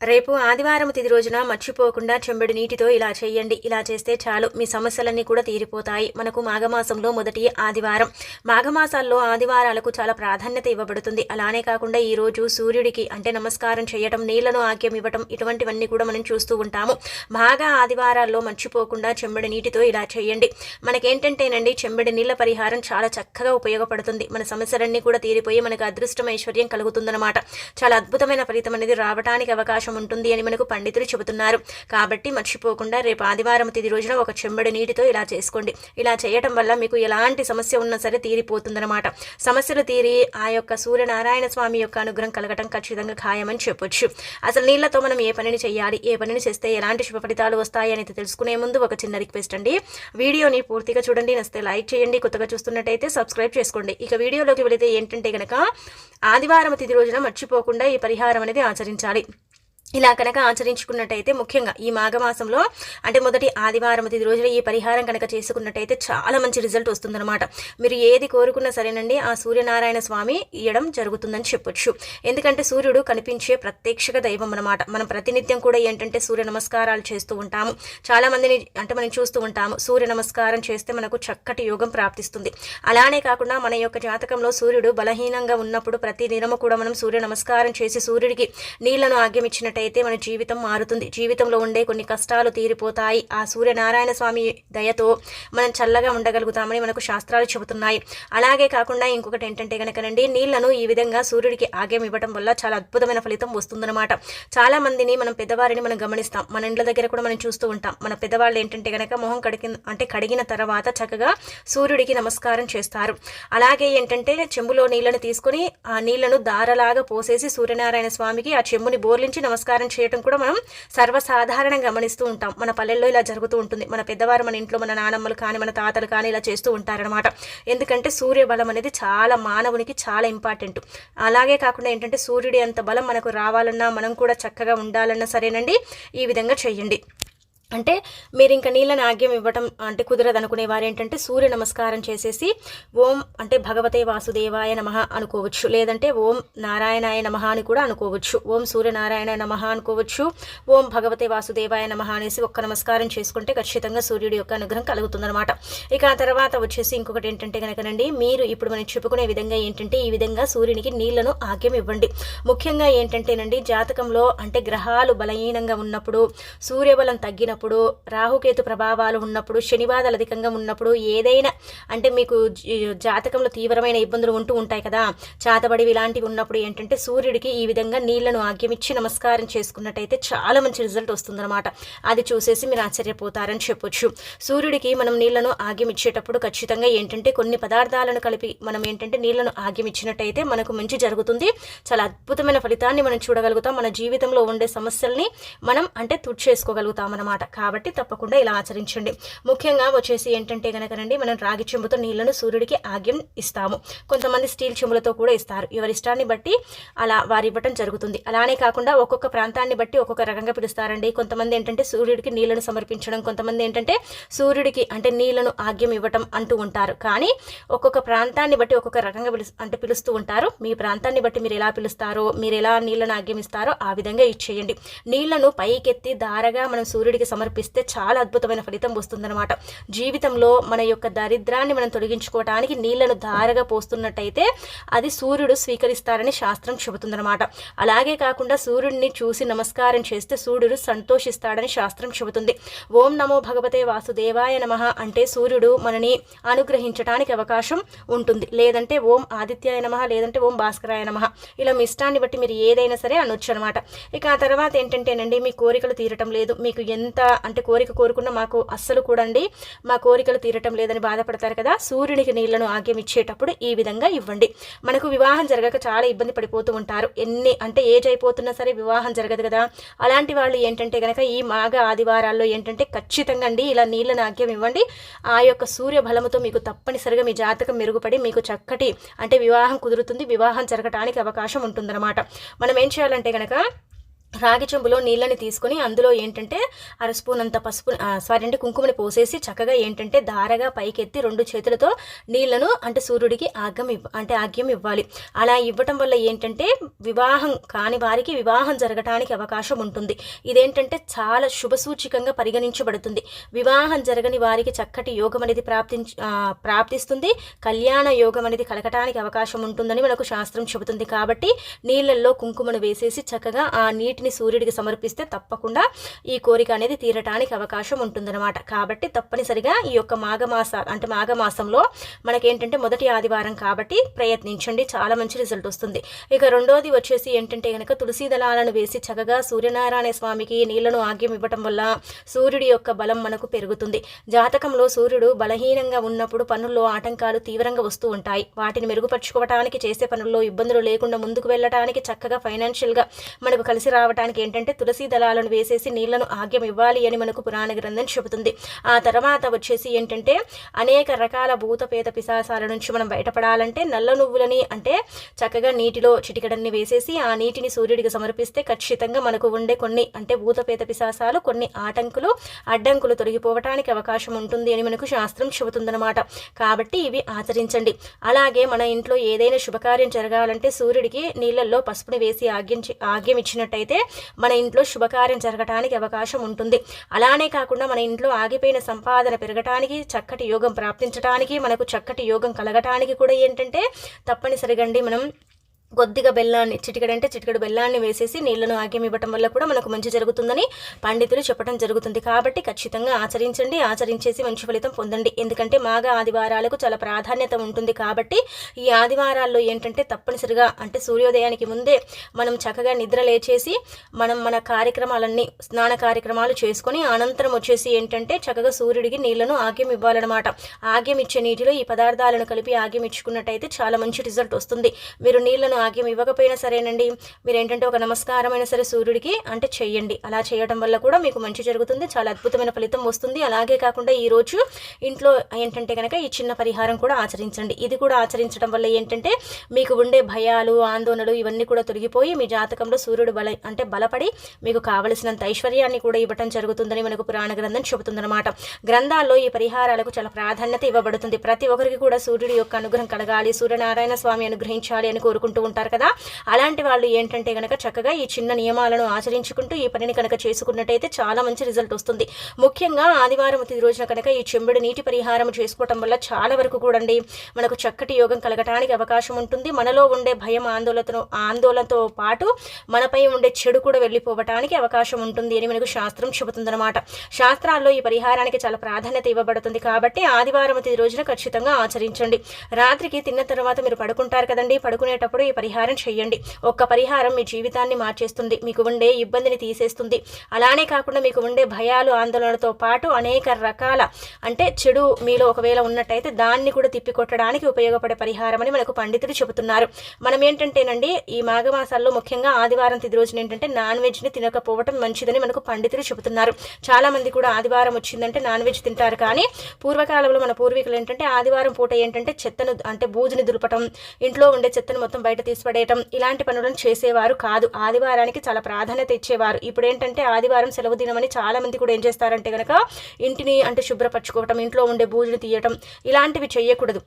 రేపు ఆదివారం తిది రోజున మర్చిపోకుండా చెంబడి నీటితో ఇలా చేయండి. ఇలా చేస్తే చాలు. మీ సమస్యలన్నీ కూడా తీరిపోతాయి. మనకు మాఘమాసంలో మొదటి ఆదివారం. మాఘమాసాల్లో ఆదివారాలకు చాలా ప్రాధాన్యత ఇవ్వబడుతుంది. అలానే కాకుండా ఈ రోజు సూర్యుడికి అంటే నమస్కారం చేయటం నీళ్ళను ఆక్యం ఇవ్వటం ఇటువంటివన్నీ కూడా మనం చూస్తూ ఉంటాము. బాగా ఆదివారాల్లో మర్చిపోకుండా చెంబడి నీటితో ఇలా చేయండి. మనకేంటంటేనండి చెంబడి నీళ్ళ పరిహారం చాలా చక్కగా ఉపయోగపడుతుంది. మన సమస్యలన్నీ కూడా తీరిపోయి మనకు అదృష్టం ఐశ్వర్యం కలుగుతుందన్నమాట. చాలా అద్భుతమైన ఫలితం అనేది రావడానికి అవకాశం ఉంటుంది అని మనకు పండితులు చెబుతున్నారు. కాబట్టి మర్చిపోకుండా రేపు ఆదివారం తిది రోజున ఒక చెంబడి నీటితో ఇలా చేసుకోండి. ఇలా చేయటం వల్ల మీకు ఎలాంటి సమస్య ఉన్నా సరే తీరిపోతుందన్నమాట. సమస్యలు తీరి ఆ యొక్క సూర్యనారాయణ స్వామి యొక్క అనుగ్రహం కలగటం ఖచ్చితంగా ఖాయమని చెప్పొచ్చు. అసలు నీళ్ళతో మనం ఏ పనిని చేయాలి? ఏ పనిని చేస్తే ఎలాంటి శుభ ఫలితాలు వస్తాయి అనేది తెలుసుకునే ముందు ఒక చిన్న రిక్వెస్ట్ అండి. వీడియోని పూర్తిగా చూడండి. నస్తే లైక్ చేయండి. కొత్తగా చూస్తున్నట్టయితే సబ్స్క్రైబ్ చేసుకోండి. ఇక వీడియోలోకి వెళితే ఏంటంటే గనక ఆదివారం తిది రోజున మర్చిపోకుండా ఈ పరిహారం అనేది ఆచరించాలి. ఇలా కనుక ఆచరించుకున్నట్టయితే ముఖ్యంగా ఈ మాఘమాసంలో అంటే మొదటి ఆదివారం తిది రోజున ఈ పరిహారం కనుక చేసుకున్నట్టయితే చాలా మంచి రిజల్ట్ వస్తుందన్నమాట. మీరు ఏది కోరుకున్నా సరేనండి ఆ సూర్యనారాయణ స్వామి ఇయ్యడం జరుగుతుందని చెప్పొచ్చు. ఎందుకంటే సూర్యుడు కనిపించే ప్రత్యక్షక దైవం అనమాట మనం ప్రతినిత్యం కూడా ఏంటంటే సూర్య నమస్కారాలు చేస్తూ ఉంటాము. చాలా మందిని అంటే మనం చూస్తూ ఉంటాము సూర్య నమస్కారం చేస్తే మనకు చక్కటి యోగం ప్రాప్తిస్తుంది. అలానే కాకుండా మన యొక్క జాతకంలో సూర్యుడు బలహీనంగా ఉన్నప్పుడు ప్రతి దినము కూడా మనం సూర్య నమస్కారం చేసి సూర్యుడికి నీళ్ళను ఆగ్యం ఇచ్చినట్టయితే మన జీవితం మారుతుంది. జీవితంలో ఉండే కొన్ని కష్టాలు తీరిపోతాయి. ఆ సూర్యనారాయణ స్వామి దయతో మనం చల్లగా ఉండగలుగుతామని మనకు శాస్త్రాలు చెబుతున్నాయి. అలాగే కాకుండా ఇంకొకటి ఏంటంటే కనుకనండి నీళ్ళను ఈ విధంగా సూర్యుడికి ఆగ్యం ఇవ్వడం వల్ల చాలా అద్భుతమైన ఫలితం వస్తుందన్నమాట. చాలా మందిని మనం పెద్దవారిని మనం గమనిస్తాం. మన ఇండ్ల దగ్గర కూడా మనం చూస్తూ ఉంటాం. మన పెద్దవాళ్ళు ఏంటంటే కనుక మొహం కడిగి అంటే కడిగిన తర్వాత చక్కగా సూర్యుడికి నమస్కారం చేస్తారు. అలాగే ఏంటంటే చెంబులో నీళ్ళను తీసుకొని ఆ నీళ్ళను దారలాగా పోసేసి సూర్యనారాయణ స్వామికి ఆ చెంబుని బోర్లించి నమస్కారం చేయడం కూడా మనం సర్వసాధారణంగా గమనిస్తూ ఉంటాం. మన పల్లెల్లో ఇలా జరుగుతూ ఉంటుంది. మన పెద్దవారు మన ఇంట్లో మన నానమ్మలు కానీ మన తాతలు కానీ ఇలా చేస్తూ ఉంటారనమాట ఎందుకంటే సూర్య బలం అనేది చాలా మానవునికి చాలా ఇంపార్టెంట్ అలాగే కాకుండా ఏంటంటే సూర్యుడి అంత బలం మనకు రావాలన్నా మనం కూడా చక్కగా ఉండాలన్నా సరేనండి. ఈ విధంగా చేయండి. అంటే మీరు ఇంకా నీళ్ళని ఆగ్యం ఇవ్వటం అంటే కుదరదు అనుకునే వారు ఏంటంటే సూర్య నమస్కారం చేసేసి ఓం అంటే భగవతే వాసుదేవాయ నమ అనుకోవచ్చు. లేదంటే ఓం నారాయణాయ నమ అని కూడా అనుకోవచ్చు. ఓం సూర్యనారాయణ నమ అనుకోవచ్చు. ఓం భగవతే వాసుదేవాయ నమ అనేసి ఒక్క నమస్కారం చేసుకుంటే ఖచ్చితంగా సూర్యుడి యొక్క అనుగ్రహం కలుగుతుందనమాట ఇక ఆ తర్వాత వచ్చేసి ఇంకొకటి ఏంటంటే కనుకనండి మీరు ఇప్పుడు మనం చెప్పుకునే విధంగా ఏంటంటే ఈ విధంగా సూర్యునికి నీళ్ళను ఆగ్యం ఇవ్వండి. ముఖ్యంగా ఏంటంటేనండి జాతకంలో అంటే గ్రహాలు బలహీనంగా ఉన్నప్పుడు సూర్యబలం తగ్గినప్పుడు ఉన్నప్పుడు రాహుకేతు ప్రభావాలు ఉన్నప్పుడు శనివాదాలు అధికంగా ఉన్నప్పుడు ఏదైనా అంటే మీకు జాతకంలో తీవ్రమైన ఇబ్బందులు ఉంటూ ఉంటాయి కదా చాతబడి ఇలాంటివి ఉన్నప్పుడు ఏంటంటే సూర్యుడికి ఈ విధంగా నీళ్ళను ఆగ్యమిచ్చి నమస్కారం చేసుకున్నట్టయితే చాలా మంచి రిజల్ట్ వస్తుందన్నమాట. అది చూసేసి మీరు ఆశ్చర్యపోతారని చెప్పొచ్చు. సూర్యుడికి మనం నీళ్ళను ఆగ్యమిచ్చేటప్పుడు ఖచ్చితంగా ఏంటంటే కొన్ని పదార్థాలను కలిపి మనం ఏంటంటే నీళ్ళను ఆగ్యమిచ్చినట్టయితే మనకు మంచి జరుగుతుంది. చాలా అద్భుతమైన ఫలితాన్ని మనం చూడగలుగుతాం. మన జీవితంలో ఉండే సమస్యల్ని మనం అంటే తుడిచేసుకోగలుగుతాం అనమాట కాబట్టి తప్పకుండా ఇలా ఆచరించండి. ముఖ్యంగా వచ్చేసి ఏంటంటే కనుకనండి మనం రాగి చెంబుతో నీళ్ళను సూర్యుడికి ఆగ్యం ఇస్తాము. కొంతమంది స్టీల్ చెంబులతో కూడా ఇస్తారు. ఎవరి ఇష్టాన్ని బట్టి అలా వారి ఇవ్వటం జరుగుతుంది. అలానే కాకుండా ఒక్కొక్క ప్రాంతాన్ని బట్టి ఒక్కొక్క రకంగా పిలుస్తారండి. కొంతమంది ఏంటంటే సూర్యుడికి నీళ్ళను సమర్పించడం కొంతమంది ఏంటంటే సూర్యుడికి అంటే నీళ్ళను ఆగ్యం ఇవ్వటం అంటూ ఉంటారు. కానీ ఒక్కొక్క ప్రాంతాన్ని బట్టి ఒక్కొక్క రకంగా పిలు అంటే పిలుస్తూ ఉంటారు. మీ ప్రాంతాన్ని బట్టి మీరు ఎలా పిలుస్తారో మీరు ఎలా నీళ్ళను ఆగ్యం ఇస్తారో ఆ విధంగా ఇచ్చేయండి నీళ్ళను పైకెత్తి దారగా మనం సూర్యుడికి సమర్పిస్తే చాలా అద్భుతమైన ఫలితం వస్తుందన్నమాట. జీవితంలో మన యొక్క దరిద్రాన్ని మనం తొలగించుకోవటానికి నీళ్ళను ధారగా పోస్తున్నట్టయితే అది సూర్యుడు స్వీకరిస్తారని శాస్త్రం చెబుతుందన్నమాట. అలాగే కాకుండా సూర్యుడిని చూసి నమస్కారం చేస్తే సూర్యుడు సంతోషిస్తాడని శాస్త్రం చెబుతుంది. ఓం నమో భగవతే వాసుదేవాయ నమ అంటే సూర్యుడు మనని అనుగ్రహించడానికి అవకాశం ఉంటుంది. లేదంటే ఓం ఆదిత్యాయ నమ లేదంటే ఓం భాస్కరాయ నమ. ఇలా మీ ఇష్టాన్ని బట్టి మీరు ఏదైనా సరే అనొచ్చు అనమాట ఇక ఆ తర్వాత ఏంటంటేనండి మీ కోరికలు తీరటం లేదు. మీకు ఎంత అంటే కోరిక కోరుకున్న మాకు అస్సలు కూడా మా కోరికలు తీరటం లేదని బాధపడతారు కదా. సూర్యునికి నీళ్ళను ఆగ్యం ఇచ్చేటప్పుడు ఈ విధంగా ఇవ్వండి. మనకు వివాహం జరగక చాలా ఇబ్బంది పడిపోతూ ఉంటారు. ఎన్ని అంటే ఏజ్ అయిపోతున్నా సరే వివాహం జరగదు కదా. అలాంటి వాళ్ళు ఏంటంటే కనుక ఈ మాఘ ఆదివారాల్లో ఏంటంటే ఖచ్చితంగా అండి ఇలా నీళ్ళని నాగ్యం ఇవ్వండి. ఆ యొక్క సూర్య బలముతో మీకు తప్పనిసరిగా మీ జాతకం మెరుగుపడి మీకు చక్కటి అంటే వివాహం కుదురుతుంది. వివాహం జరగటానికి అవకాశం ఉంటుందన్నమాట. మనం ఏం చేయాలంటే కనుక రాగి చెంబులో నీళ్ళని తీసుకొని అందులో ఏంటంటే అర స్పూన్ అంత పసుపు సారీ అంటే కుంకుమని పోసేసి చక్కగా ఏంటంటే దారగా పైకెత్తి రెండు చేతులతో నీళ్ళను అంటే సూర్యుడికి ఆగ్యం ఇవ్వ అంటే ఆగ్యం ఇవ్వాలి. అలా ఇవ్వటం వల్ల ఏంటంటే వివాహం కాని వారికి వివాహం జరగటానికి అవకాశం ఉంటుంది. ఇదేంటంటే చాలా శుభసూచికంగా పరిగణించబడుతుంది. వివాహం జరగని వారికి చక్కటి యోగం అనేది ప్రాప్తి ప్రాప్తిస్తుంది. కళ్యాణ యోగం అనేది కలగటానికి అవకాశం ఉంటుందని మనకు శాస్త్రం చెబుతుంది. కాబట్టి నీళ్ళల్లో కుంకుమను వేసేసి చక్కగా ఆ నీటి వీటిని సూర్యుడికి సమర్పిస్తే తప్పకుండా ఈ కోరిక అనేది తీరటానికి అవకాశం ఉంటుందన్నమాట. కాబట్టి తప్పనిసరిగా ఈ యొక్క మాఘమాస అంటే మాఘమాసంలో మనకేంటంటే మొదటి ఆదివారం కాబట్టి ప్రయత్నించండి. చాలా మంచి రిజల్ట్ వస్తుంది. ఇక రెండోది వచ్చేసి ఏంటంటే కనుక తులసి దళాలను వేసి చక్కగా సూర్యనారాయణ స్వామికి నీళ్ళను ఆగ్యం ఇవ్వటం వల్ల సూర్యుడి యొక్క బలం మనకు పెరుగుతుంది. జాతకంలో సూర్యుడు బలహీనంగా ఉన్నప్పుడు పనుల్లో ఆటంకాలు తీవ్రంగా వస్తూ ఉంటాయి. వాటిని మెరుగుపరుచుకోవటానికి చేసే పనుల్లో ఇబ్బందులు లేకుండా ముందుకు వెళ్ళటానికి చక్కగా ఫైనాన్షియల్గా మనకు కలిసి రావడం రావడానికి ఏంటంటే తులసి దళాలను వేసేసి నీళ్ళను ఆగ్యం ఇవ్వాలి అని మనకు పురాణ గ్రంథం చెబుతుంది. ఆ తర్వాత వచ్చేసి ఏంటంటే అనేక రకాల భూతపేత పిశాసాల నుంచి మనం బయటపడాలంటే నల్ల నువ్వులని అంటే చక్కగా నీటిలో చిటికడన్ని వేసేసి ఆ నీటిని సూర్యుడికి సమర్పిస్తే ఖచ్చితంగా మనకు ఉండే కొన్ని అంటే భూతపేత పిశాసాలు కొన్ని ఆటంకులు అడ్డంకులు తొలగిపోవటానికి అవకాశం ఉంటుంది అని మనకు శాస్త్రం చెబుతుందన్నమాట. కాబట్టి ఇవి ఆచరించండి. అలాగే మన ఇంట్లో ఏదైనా శుభకార్యం జరగాలంటే సూర్యుడికి నీళ్ళల్లో పసుపుని వేసి ఆగ్యం ఆగ్యం ఇచ్చినట్టయితే మన ఇంట్లో శుభకార్యం జరగటానికి అవకాశం ఉంటుంది. అలానే కాకుండా మన ఇంట్లో ఆగిపోయిన సంపాదన పెరగటానికి చక్కటి యోగం ప్రాప్తించడానికి మనకు చక్కటి యోగం కలగటానికి కూడా ఏంటంటే తప్పనిసరిగా మనం కొద్దిగా బెల్లాన్ని చిటికడంటే చిటికడు బెల్లాన్ని వేసేసి నీళ్ళను ఆగ్యం ఇవ్వటం వల్ల కూడా మనకు మంచి జరుగుతుందని పండితులు చెప్పడం జరుగుతుంది. కాబట్టి ఖచ్చితంగా ఆచరించండి ఆచరించేసి మంచి ఫలితం పొందండి. ఎందుకంటే మాఘ ఆదివారాలకు చాలా ప్రాధాన్యత ఉంటుంది కాబట్టి ఈ ఆదివారాల్లో ఏంటంటే తప్పనిసరిగా అంటే సూర్యోదయానికి ముందే మనం చక్కగా నిద్ర లేచేసి మనం మన కార్యక్రమాలన్నీ స్నాన కార్యక్రమాలు చేసుకొని అనంతరం వచ్చేసి ఏంటంటే చక్కగా సూర్యుడికి నీళ్ళను ఆగ్యం ఇవ్వాలన్నమాట. ఆగ్యం ఇచ్చే నీటిలో ఈ పదార్థాలను కలిపి ఆగ్యం ఇచ్చుకున్నట్టయితే చాలా మంచి రిజల్ట్ వస్తుంది. మీరు నీళ్ళను ఆగ్యం ఇవ్వకపోయినా సరేనండి. మీరు ఏంటంటే ఒక నమస్కారమైన సరే సూర్యుడికి అంటే చేయండి అలా చేయడం వల్ల కూడా మీకు మంచి జరుగుతుంది. చాలా అద్భుతమైన ఫలితం వస్తుంది. అలాగే కాకుండా ఈరోజు ఇంట్లో ఏంటంటే కనుక ఈ చిన్న పరిహారం కూడా ఆచరించండి. ఇది కూడా ఆచరించడం వల్ల ఏంటంటే మీకు ఉండే భయాలు ఆందోళనలు ఇవన్నీ కూడా తొలగిపోయి మీ జాతకంలో సూర్యుడు బల అంటే బలపడి మీకు కావలసినంత ఐశ్వర్యాన్ని కూడా ఇవ్వటం జరుగుతుందని మనకు పురాణ గ్రంథం చెబుతుందన్నమాట. గ్రంథాల్లో ఈ పరిహారాలకు చాలా ప్రాధాన్యత ఇవ్వబడుతుంది. ప్రతి ఒక్కరికి కూడా సూర్యుడి యొక్క అనుగ్రహం కలగాలి. సూర్యనారాయణ స్వామి అనుగ్రహించాలి అని కోరుకుంటూ ఉంటారు కదా. అలాంటి వాళ్ళు ఏంటంటే కనుక చక్కగా ఈ చిన్న నియమాలను ఆచరించుకుంటూ ఈ పనిని కనుక చేసుకున్నట్టయితే చాలా మంచి రిజల్ట్ వస్తుంది. ముఖ్యంగా ఆదివారం తిది రోజున కనుక ఈ చెంబుడు నీటి పరిహారం చేసుకోవటం వల్ల చాలా వరకు కూడండి మనకు చక్కటి యోగం కలగటానికి అవకాశం ఉంటుంది. మనలో ఉండే భయం ఆందోళనతో ఆందోళనతో పాటు మనపై ఉండే చెడు కూడా వెళ్ళిపోవటానికి అవకాశం ఉంటుంది అని మనకు శాస్త్రం చెబుతుందన్నమాట. శాస్త్రాల్లో ఈ పరిహారానికి చాలా ప్రాధాన్యత ఇవ్వబడుతుంది కాబట్టి ఆదివారం తిది రోజున ఖచ్చితంగా ఆచరించండి. రాత్రికి తిన్న తర్వాత మీరు పడుకుంటారు కదండి. పడుకునేటప్పుడు ఈ పరిహారం చేయండి. ఒక్క పరిహారం మీ జీవితాన్ని మార్చేస్తుంది. మీకు ఉండే ఇబ్బందిని తీసేస్తుంది. అలానే కాకుండా మీకు ఉండే భయాలు ఆందోళనతో పాటు అనేక రకాల అంటే చెడు మీలో ఒకవేళ ఉన్నట్టయితే దాన్ని కూడా తిప్పికొట్టడానికి ఉపయోగపడే పరిహారం అని మనకు పండితులు చెబుతున్నారు. మనం ఏంటంటేనండి ఈ మాఘమాసాల్లో ముఖ్యంగా ఆదివారం తిది రోజున ఏంటంటే నాన్ వెజ్ని తినకపోవటం మంచిదని మనకు పండితులు చెబుతున్నారు. చాలామంది కూడా ఆదివారం వచ్చిందంటే నాన్ వెజ్ తింటారు. కానీ పూర్వకాలంలో మన పూర్వీకులు ఏంటంటే ఆదివారం పూట ఏంటంటే చెత్తను అంటే బూజుని దులపటం ఇంట్లో ఉండే చెత్తను మొత్తం బయట తీసిపడేయటం. ఇలాంటి పనులను చేసేవారు కాదు. ఆదివారానికి చాలా ప్రాధాన్యత ఇచ్చేవారు. ఇప్పుడు ఏంటంటే ఆదివారం సెలవు దినమని చాలా మంది కూడా ఏం చేస్తారంటే కనుక ఇంటిని అంటే శుభ్రపరచుకోవటం ఇంట్లో ఉండే బూజులు తీయటం ఇలాంటివి చేయకూడదు.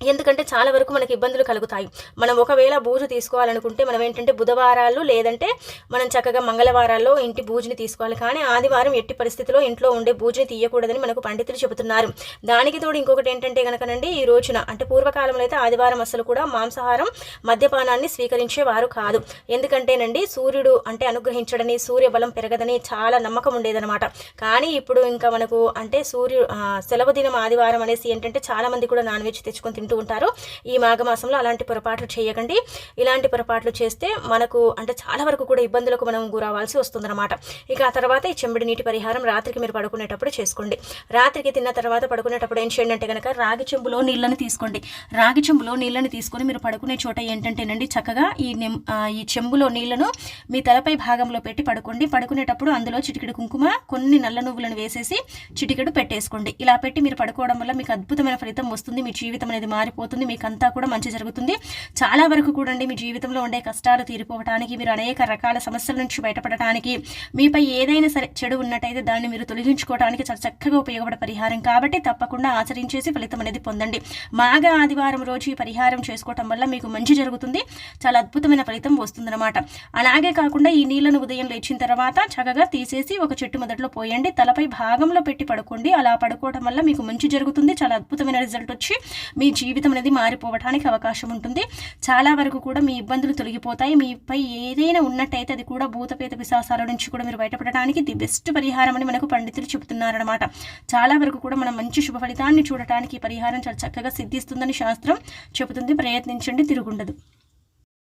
ఎందుకంటే చాలా వరకు మనకి ఇబ్బందులు కలుగుతాయి. మనం ఒకవేళ బూజు తీసుకోవాలనుకుంటే మనం ఏంటంటే బుధవారాలు లేదంటే మనం చక్కగా మంగళవారాల్లో ఇంటి బూజుని తీసుకోవాలి. కానీ ఆదివారం ఎట్టి పరిస్థితిలో ఇంట్లో ఉండే బూజుని తీయకూడదని మనకు పండితులు చెబుతున్నారు. దానికి తోడు ఇంకొకటి ఏంటంటే కనుకనండి ఈ రోజున అంటే పూర్వకాలంలో అయితే ఆదివారం అసలు కూడా మాంసాహారం మద్యపానాన్ని స్వీకరించేవారు కాదు. ఎందుకంటేనండి సూర్యుడు అంటే అనుగ్రహించడని సూర్య బలం పెరగదని చాలా నమ్మకం ఉండేదన్నమాట. కానీ ఇప్పుడు ఇంకా మనకు అంటే సూర్యు సెలవు దినం ఆదివారం అనేసి ఏంటంటే చాలా మంది కూడా నాన్ వెజ్ తెచ్చుకొని అంటూ ఉంటారు. ఈ మాఘమాసంలో అలాంటి పొరపాట్లు చేయకండి. ఇలాంటి పొరపాట్లు చేస్తే మనకు అంటే చాలా వరకు కూడా ఇబ్బందులకు మనం గురవాల్సి వస్తుందన్నమాట. ఇక ఆ తర్వాత ఈ చెంబడి నీటి పరిహారం రాత్రికి మీరు పడుకునేటప్పుడు చేసుకోండి. రాత్రికి తిన్న తర్వాత పడుకునేటప్పుడు ఏం చేయండి అంటే కనుక రాగి చెంబులో నీళ్ళని తీసుకోండి. రాగి చెంబులో నీళ్ళని తీసుకొని మీరు పడుకునే చోట ఏంటంటేనండి చక్కగా ఈ ఈ చెంబులో నీళ్ళను మీ తలపై భాగంలో పెట్టి పడుకోండి. పడుకునేటప్పుడు అందులో చిటికెడు కుంకుమ కొన్ని నల్ల నువ్వులను వేసేసి చిటికెడు పెట్టేసుకోండి. ఇలా పెట్టి మీరు పడుకోవడం వల్ల మీకు అద్భుతమైన ఫలితం వస్తుంది. మీ జీవితం అనేది మారిపోతుంది. మీకంతా కూడా మంచి జరుగుతుంది. చాలా వరకు కూడా అండి మీ జీవితంలో ఉండే కష్టాలు తీరిపోవడానికి మీరు అనేక రకాల సమస్యల నుంచి బయటపడటానికి మీపై ఏదైనా సరే చెడు ఉన్నట్టయితే దాన్ని మీరు తొలగించుకోవడానికి చాలా చక్కగా ఉపయోగపడే పరిహారం కాబట్టి తప్పకుండా ఆచరించేసి ఫలితం అనేది పొందండి. మాఘ ఆదివారం రోజు ఈ పరిహారం చేసుకోవటం వల్ల మీకు మంచి జరుగుతుంది. చాలా అద్భుతమైన ఫలితం వస్తుందన్నమాట. అలాగే కాకుండా ఈ నీళ్ళను ఉదయం లేచిన తర్వాత చక్కగా తీసేసి ఒక చెట్టు మొదట్లో పోయండి. తలపై భాగంలో పెట్టి పడుకోండి. అలా పడుకోవడం వల్ల మీకు మంచి జరుగుతుంది. చాలా అద్భుతమైన రిజల్ట్ వచ్చి మీ జీవితం అనేది మారిపోవడానికి అవకాశం ఉంటుంది. చాలా వరకు కూడా మీ ఇబ్బందులు తొలగిపోతాయి. మీపై ఏదైనా ఉన్నట్టయితే అది కూడా భూతపేత విశ్వాసాల నుంచి కూడా మీరు బయటపడడానికి ది బెస్ట్ పరిహారం అని మనకు పండితులు చెబుతున్నారనమాట చాలా వరకు కూడా మనం మంచి శుభ ఫలితాన్ని చూడటానికి ఈ పరిహారం చాలా చక్కగా సిద్ధిస్తుందని శాస్త్రం చెబుతుంది. ప్రయత్నించండి. తిరుగుండదు.